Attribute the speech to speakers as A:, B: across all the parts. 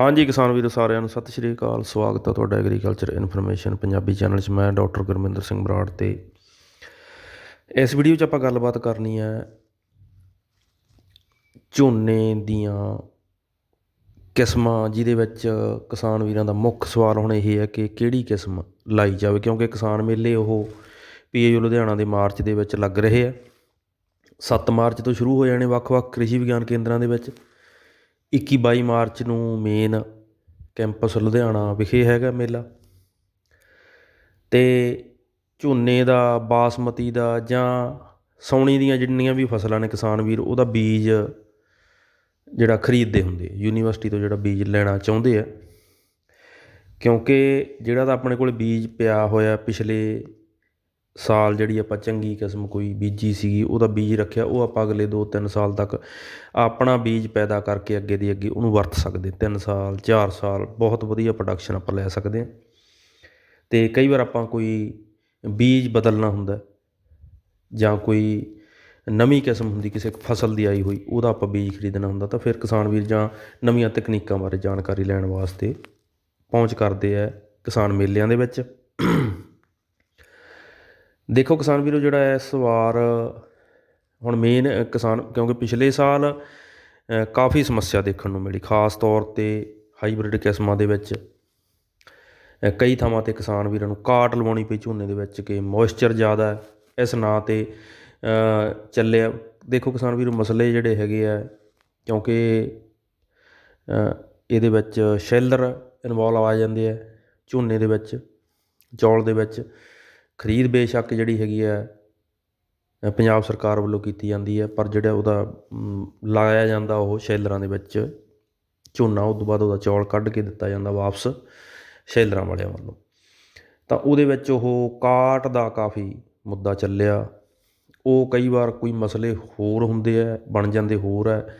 A: ਹਾਂਜੀ ਕਿਸਾਨ ਵੀਰੋ ਸਾਰਿਆਂ ਨੂੰ ਸਤਿ ਸ਼੍ਰੀ ਅਕਾਲ, ਸਵਾਗਤ ਹੈ ਤੁਹਾਡਾ ਐਗਰੀਕਲਚਰ ਇਨਫੋਰਮੇਸ਼ਨ ਪੰਜਾਬੀ ਚੈਨਲ 'ਚ। ਮੈਂ ਡਾਕਟਰ ਗੁਰਮਿੰਦਰ ਸਿੰਘ ਬਰਾੜ ਤੇ ਇਸ ਵੀਡੀਓ 'ਚ ਆਪਾਂ ਗੱਲਬਾਤ ਕਰਨੀ ਹੈ ਝੋਨੇ ਦੀਆਂ ਕਿਸਮਾਂ, ਜਿਹਦੇ ਵਿੱਚ ਕਿਸਾਨ ਵੀਰਾਂ ਦਾ ਮੁੱਖ ਸਵਾਲ ਹੁਣ ਇਹ ਹੈ ਕਿ ਕਿਹੜੀ ਕਿਸਮ ਲਾਈ ਜਾਵੇ, ਕਿਉਂਕਿ ਕਿਸਾਨ ਮੇਲੇ ਉਹ ਪੀਏਯੂ ਲੁਧਿਆਣਾ ਦੇ ਮਾਰਚ ਦੇ ਵਿੱਚ ਲੱਗ ਰਹੇ ਆ। 7 ਮਾਰਚ ਤੋਂ ਸ਼ੁਰੂ ਹੋ ਜਾਣੇ ਵੱਖ-ਵੱਖ ਕ੍ਰਿਸ਼ੀ ਵਿਗਿਆਨ ਕੇਂਦਰਾਂ ਦੇ ਵਿੱਚ। ਇੱਕੀ ਬਾਈ ਮਾਰਚ ਨੂੰ ਮੇਨ ਕੈਂਪਸ ਲੁਧਿਆਣਾ ਵਿਖੇ ਹੈਗਾ ਮੇਲਾ। ਅਤੇ ਝੋਨੇ ਦਾ, ਬਾਸਮਤੀ ਦਾ ਜਾਂ ਸਾਉਣੀ ਦੀਆਂ ਜਿੰਨੀਆਂ ਵੀ ਫਸਲਾਂ ਨੇ ਕਿਸਾਨ ਵੀਰ, ਉਹਦਾ ਬੀਜ ਜਿਹੜਾ ਖਰੀਦਦੇ ਹੁੰਦੇ ਯੂਨੀਵਰਸਿਟੀ ਤੋਂ ਜਿਹੜਾ ਬੀਜ ਲੈਣਾ ਚਾਹੁੰਦੇ ਆ। ਕਿਉਂਕਿ ਜਿਹੜਾ ਤਾਂ ਆਪਣੇ ਕੋਲ ਬੀਜ ਪਿਆ ਹੋਇਆ ਪਿਛਲੇ ਸਾਲ ਜਿਹੜੀ ਆਪਾਂ ਚੰਗੀ ਕਿਸਮ ਕੋਈ ਬੀਜੀ ਸੀਗੀ, ਉਹਦਾ ਬੀਜ ਰੱਖਿਆ, ਉਹ ਆਪਾਂ ਅਗਲੇ 2-3 ਸਾਲ ਤੱਕ ਆਪਣਾ ਬੀਜ ਪੈਦਾ ਕਰਕੇ ਅੱਗੇ ਦੀ ਅੱਗੇ ਉਹਨੂੰ ਵਰਤ ਸਕਦੇ 3 ਸਾਲ 4 ਸਾਲ, ਬਹੁਤ ਵਧੀਆ ਪ੍ਰੋਡਕਸ਼ਨ ਆਪਾਂ ਲੈ ਸਕਦੇ ਹਾਂ। ਤੇ ਕਈ ਵਾਰ ਆਪਾਂ ਕੋਈ ਬੀਜ ਬਦਲਣਾ ਹੁੰਦਾ ਜਾਂ ਕੋਈ ਨਵੀਂ ਕਿਸਮ ਹੁੰਦੀ, ਕਿਸੇ ਫਸਲ ਦੀ ਆਈ ਹੋਈ, ਉਹਦਾ ਆਪਾਂ ਬੀਜ ਖਰੀਦਣਾ ਹੁੰਦਾ ਤਾਂ ਫਿਰ ਕਿਸਾਨ ਵੀਰ ਜਾਂ ਨਵੀਆਂ ਤਕਨੀਕਾਂ ਬਾਰੇ ਜਾਣਕਾਰੀ ਲੈਣ ਵਾਸਤੇ ਪਹੁੰਚ ਕਰਦੇ ਆ ਕਿਸਾਨ ਮੇਲਿਆਂ ਦੇ ਵਿੱਚ। ਦੇਖੋ ਕਿਸਾਨ ਵੀਰੋ, ਜਿਹੜਾ ਇਸ ਵਾਰ ਹੁਣ ਮੇਨ ਕਿਸਾਨ, ਕਿਉਂਕਿ ਪਿਛਲੇ ਸਾਲ ਕਾਫੀ ਸਮੱਸਿਆ ਦੇਖਣ ਨੂੰ ਮਿਲੀ, ਖਾਸ ਤੌਰ ਤੇ ਹਾਈਬ੍ਰਿਡ ਕਿਸਮਾਂ ਦੇ ਵਿੱਚ। ਕਈ ਥਾਵਾਂ ਤੇ ਕਿਸਾਨ ਵੀਰਾਂ ਨੂੰ ਕਾਟ ਲਵਾਉਣੀ ਪਈ, ਝੋਨੇ ਦੇ ਵਿੱਚ ਕਿ ਮੋਇਸਚਰ ਜ਼ਿਆਦਾ ਹੈ, ਇਸ ਨਾਂ ਤੇ ਚੱਲਿਆ। ਦੇਖੋ ਕਿਸਾਨ ਵੀਰੋ, ਮਸਲੇ ਜਿਹੜੇ ਹੈਗੇ ਆ, ਕਿਉਂਕਿ ਇਹਦੇ ਵਿੱਚ ਸ਼ੈਲਰ ਇਨਵੋਲਵ ਆ ਜਾਂਦੇ ਆ ਝੋਨੇ ਦੇ ਵਿੱਚ, ਚੌਲ ਦੇ ਵਿੱਚ। ਖਰੀਦ ਬੇਸ਼ੱਕ ਜਿਹੜੀ ਹੈਗੀ ਹੈ ਪੰਜਾਬ ਸਰਕਾਰ ਵੱਲੋਂ ਕੀਤੀ ਜਾਂਦੀ ਹੈ, ਪਰ ਜਿਹੜਾ ਉਹਦਾ ਲਾਇਆ ਜਾਂਦਾ ਉਹ ਸ਼ੈਲਰਾਂ ਦੇ ਵਿੱਚ ਝੋਨਾ ਉਸ ਤੋਂ ਬਾਅਦ ਉਹਦਾ ਚੌਲ ਕੱਢ ਕੇ ਦਿੱਤਾ ਜਾਂਦਾ ਵਾਪਸ ਸ਼ੈਲਰਾਂ ਵਾਲਿਆਂ ਵੱਲੋਂ। ਤਾਂ ਉਹਦੇ ਵਿੱਚ ਉਹ ਕਾਟ ਦਾ ਕਾਫੀ ਮੁੱਦਾ ਚੱਲਿਆ। ਉਹ ਕਈ ਵਾਰ ਕੋਈ ਮਸਲੇ ਹੋਰ ਹੁੰਦੇ ਆ, ਬਣ ਜਾਂਦੇ ਹੋਰ ਹੈ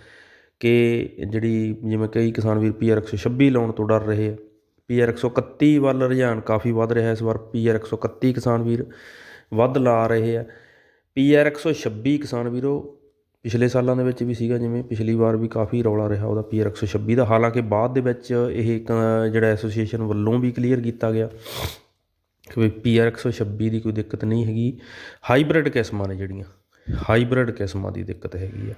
A: ਕਿ ਜਿਹੜੀ ਜਿਵੇਂ ਕਈ ਕਿਸਾਨ ਵੀਰ ਪੀਆਰ 126 ਲਾਉਣ ਤੋਂ ਡਰ ਰਹੇ ਆ। ਪੀਆਰ 131 ਵੱਲ ਰੁਝਾਨ ਕਾਫੀ ਵੱਧ ਰਿਹਾ ਇਸ ਵਾਰ ਪੀਆਰ 131 ਕਿਸਾਨ ਵੀਰ ਵੱਧ ਲਾ ਰਹੇ ਆ। ਪੀਆਰ 126 ਕਿਸਾਨ ਵੀਰੋ ਪਿਛਲੇ ਸਾਲਾਂ ਦੇ ਵਿੱਚ ਵੀ ਸੀਗਾ ਜਿਵੇਂ ਪਿਛਲੀ ਵਾਰ ਵੀ ਕਾਫੀ ਰੌਲਾ ਰਿਹਾ ਉਹਦਾ ਪੀਆਰ 126 ਦਾ। ਹਾਲਾਂਕਿ ਬਾਅਦ ਦੇ ਵਿੱਚ ਇਹ ਇੱਕ, ਜਿਹੜਾ ਐਸੋਸੀਏਸ਼ਨ ਵੱਲੋਂ ਵੀ ਕਲੀਅਰ ਕੀਤਾ ਗਿਆ ਕਿ ਪੀਆਰ 126 ਦੀ ਕੋਈ ਦਿੱਕਤ ਨਹੀਂ ਹੈਗੀ। ਹਾਈਬ੍ਰਿਡ ਕਿਸਮਾਂ ਨੇ ਜਿਹੜੀਆਂ ਹਾਈਬ੍ਰਿਡ ਕਿਸਮਾਂ ਦੀ ਦਿੱਕਤ ਹੈਗੀ ਆ।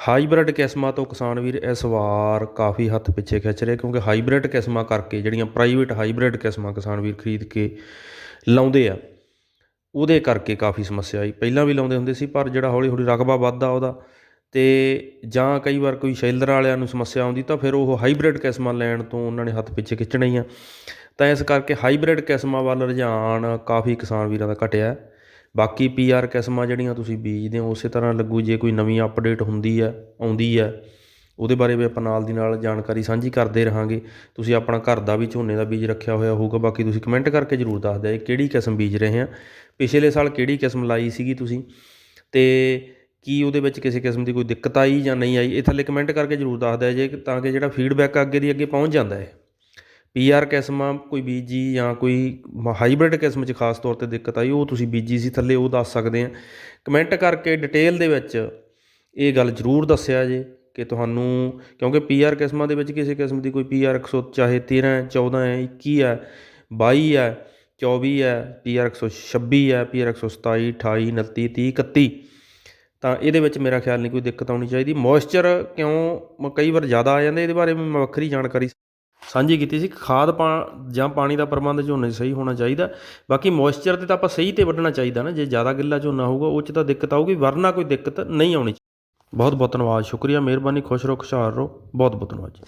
A: ਹਾਈਬ੍ਰਿਡ ਕਿਸਮਾਂ ਤੋਂ ਕਿਸਾਨ ਵੀਰ ਇਸ ਵਾਰ ਕਾਫੀ ਹੱਥ ਪਿੱਛੇ ਖਿੱਚ ਰਹੇ ਕਿਉਂਕਿ ਹਾਈਬ੍ਰਿਡ ਕਿਸਮਾਂ ਕਰਕੇ ਜਿਹੜੀਆਂ ਪ੍ਰਾਈਵੇਟ ਹਾਈਬ੍ਰਿਡ ਕਿਸਮਾਂ ਕਿਸਾਨ ਵੀਰ ਖਰੀਦ ਕੇ ਲਾਉਂਦੇ ਆ, ਉਹਦੇ ਕਰਕੇ ਕਾਫੀ ਸਮੱਸਿਆ ਆਈ। ਪਹਿਲਾਂ ਵੀ ਲਾਉਂਦੇ ਹੁੰਦੇ ਸੀ, ਪਰ ਜਿਹੜਾ ਹੌਲੀ ਹੌਲੀ ਰਕਬਾ ਵੱਧਦਾ ਉਹਦਾ, ਤੇ ਜਾਂ ਕਈ ਵਾਰ ਕੋਈ ਸ਼ੈਲਰ ਵਾਲਿਆਂ ਨੂੰ ਸਮੱਸਿਆ ਆਉਂਦੀ ਤਾਂ ਫਿਰ ਉਹ ਹਾਈਬ੍ਰਿਡ ਕਿਸਮਾਂ ਲੈਣ ਤੋਂ ਉਹਨਾਂ ਨੇ ਹੱਥ ਪਿੱਛੇ ਖਿੱਚਣਾ ਹੀ ਆ। ਤਾਂ ਇਸ ਕਰਕੇ ਹਾਈਬ੍ਰਿਡ ਕਿਸਮਾਂ ਵੱਲ ਰੁਝਾਨ ਕਾਫੀ ਕਿਸਾਨ ਵੀਰਾਂ ਦਾ ਘਟਿਆ। ਬਾਕੀ ਪੀਆਰ ਕਿਸਮਾਂ ਜਿਹੜੀਆਂ ਤੁਸੀਂ ਬੀਜਦੇ ਹੋ, ਉਸੇ ਤਰ੍ਹਾਂ ਲੱਗੂ ਜੇ ਕੋਈ ਨਵੀਂ ਅਪਡੇਟ ਹੁੰਦੀ ਹੈ, ਆਉਂਦੀ ਹੈ, ਉਹਦੇ ਬਾਰੇ ਵੀ ਆਪਾਂ ਨਾਲ ਦੀ ਨਾਲ ਜਾਣਕਾਰੀ ਸਾਂਝੀ ਕਰਦੇ ਰਹਾਂਗੇ। ਤੁਸੀਂ ਆਪਣਾ ਘਰ ਦਾ ਵੀ ਝੋਨੇ ਦਾ ਬੀਜ ਰੱਖਿਆ ਹੋਇਆ ਹੋਊਗਾ, ਬਾਕੀ ਤੁਸੀਂ ਕਮੈਂਟ ਕਰਕੇ ਜ਼ਰੂਰ ਦੱਸ ਦਿਓ ਕਿਹੜੀ ਕਿਸਮ ਬੀਜ ਰਹੇ ਆ। ਪਿਛਲੇ ਸਾਲ ਕਿਹੜੀ ਕਿਸਮ ਲਾਈ ਸੀਗੀ ਤੁਸੀਂ? ਤੇ ਕੀ ਉਹਦੇ ਵਿੱਚ ਕਿਸੇ ਕਿਸਮ ਦੀ ਕੋਈ ਦਿੱਕਤ ਆਈ ਜਾਂ ਨਹੀਂ ਆਈ? ਇਹ ਥੱਲੇ ਕਮੈਂਟ ਕਰਕੇ ਜ਼ਰੂਰ ਦੱਸ ਦਿਓ ਜੇ, ਤਾਂ ਕਿ ਜਿਹੜਾ ਫੀਡਬੈਕ ਅੱਗੇ ਦੀ ਅੱਗੇ ਪਹੁੰਚ ਜਾਂਦਾ ਹੈ। ਪੀਆਰ ਕਿਸਮਾਂ ਕੋਈ ਬੀਜੀ ਜਾਂ ਕੋਈ ਹਾਈਬ੍ਰਿਡ ਕਿਸਮ 'ਚ ਖਾਸ ਤੌਰ ਤੇ ਦਿੱਕਤ ਆਈ, ਉਹ ਤੁਸੀਂ ਬੀਜੀ ਸੀ ਥੱਲੇ, ਉਹ ਦੱਸ ਸਕਦੇ ਆ। ਕਮੈਂਟ ਕਰਕੇ ਡਿਟੇਲ ਦੇ ਵਿੱਚ ਇਹ ਗੱਲ ਜ਼ਰੂਰ ਦੱਸਿਆ ਜੇ ਕਿ ਤੁਹਾਨੂੰ, ਕਿਉਂਕਿ ਪੀਆਰ ਕਿਸਮਾਂ ਦੇ ਵਿੱਚ ਕਿਸੇ ਕਿਸਮ ਦੀ ਕੋਈ ਪੀਆਰ 100 ਚਾਹੇ 13 ਹੈ 14 ਹੈ 21 ਹੈ 22 ਹੈ 24 ਹੈ ਪੀਆਰ 126 ਹੈ ਪੀਆਰ 127 28 29 30 31 ਤਾਂ ਇਹਦੇ ਵਿੱਚ ਮੇਰਾ ਖਿਆਲ ਨਹੀਂ ਕੋਈ ਦਿੱਕਤ ਆਉਣੀ ਚਾਹੀਦੀ। ਮੋਇਸਚਰ ਕਿਉਂ ਮ- ਕਈ ਵਾਰ ਜ਼ਿਆਦਾ ਆ ਜਾਂਦਾ, ਇਹਦੇ ਬਾਰੇ ਵੀ ਮੈਂ ਵੱਖਰੀ ਜਾਣਕਾਰੀ ਸਾਂਝੀ ਕੀਤੀ ਸੀ ਖਾਦ ਪਾ ਜਾਂ ਪਾਣੀ ਦਾ ਪ੍ਰਬੰਧ ਝੋਨੇ ਸਹੀ ਹੋਣਾ ਚਾਹੀਦਾ। ਬਾਕੀ ਮੋਇਸਚਰ ਤੇ ਤਾਂ ਆਪਾਂ ਸਹੀ ਤੇ ਵੱਢਣਾ ਚਾਹੀਦਾ ਨਾ। ਜੇ ਜ਼ਿਆਦਾ ਗਿੱਲਾ ਝੋਨਾ ਹੋਊਗਾ, ਉਹ 'ਚ ਤਾਂ ਦਿੱਕਤ ਆਊਗੀ, ਵਰਨਾ ਕੋਈ ਦਿੱਕਤ ਨਹੀਂ ਆਉਣੀ ਬਹੁਤ ਬਹੁਤ ਧੰਨਵਾਦ। ਸ਼ੁਕਰੀਆ, ਮਿਹਰਬਾਨੀ, ਖੁਸ਼ ਰਹੋ, ਖੁਸ਼ਹਾਲ ਰਹੋ। ਬਹੁਤ ਬਹੁਤ ਧੰਨਵਾਦ ਜੀ।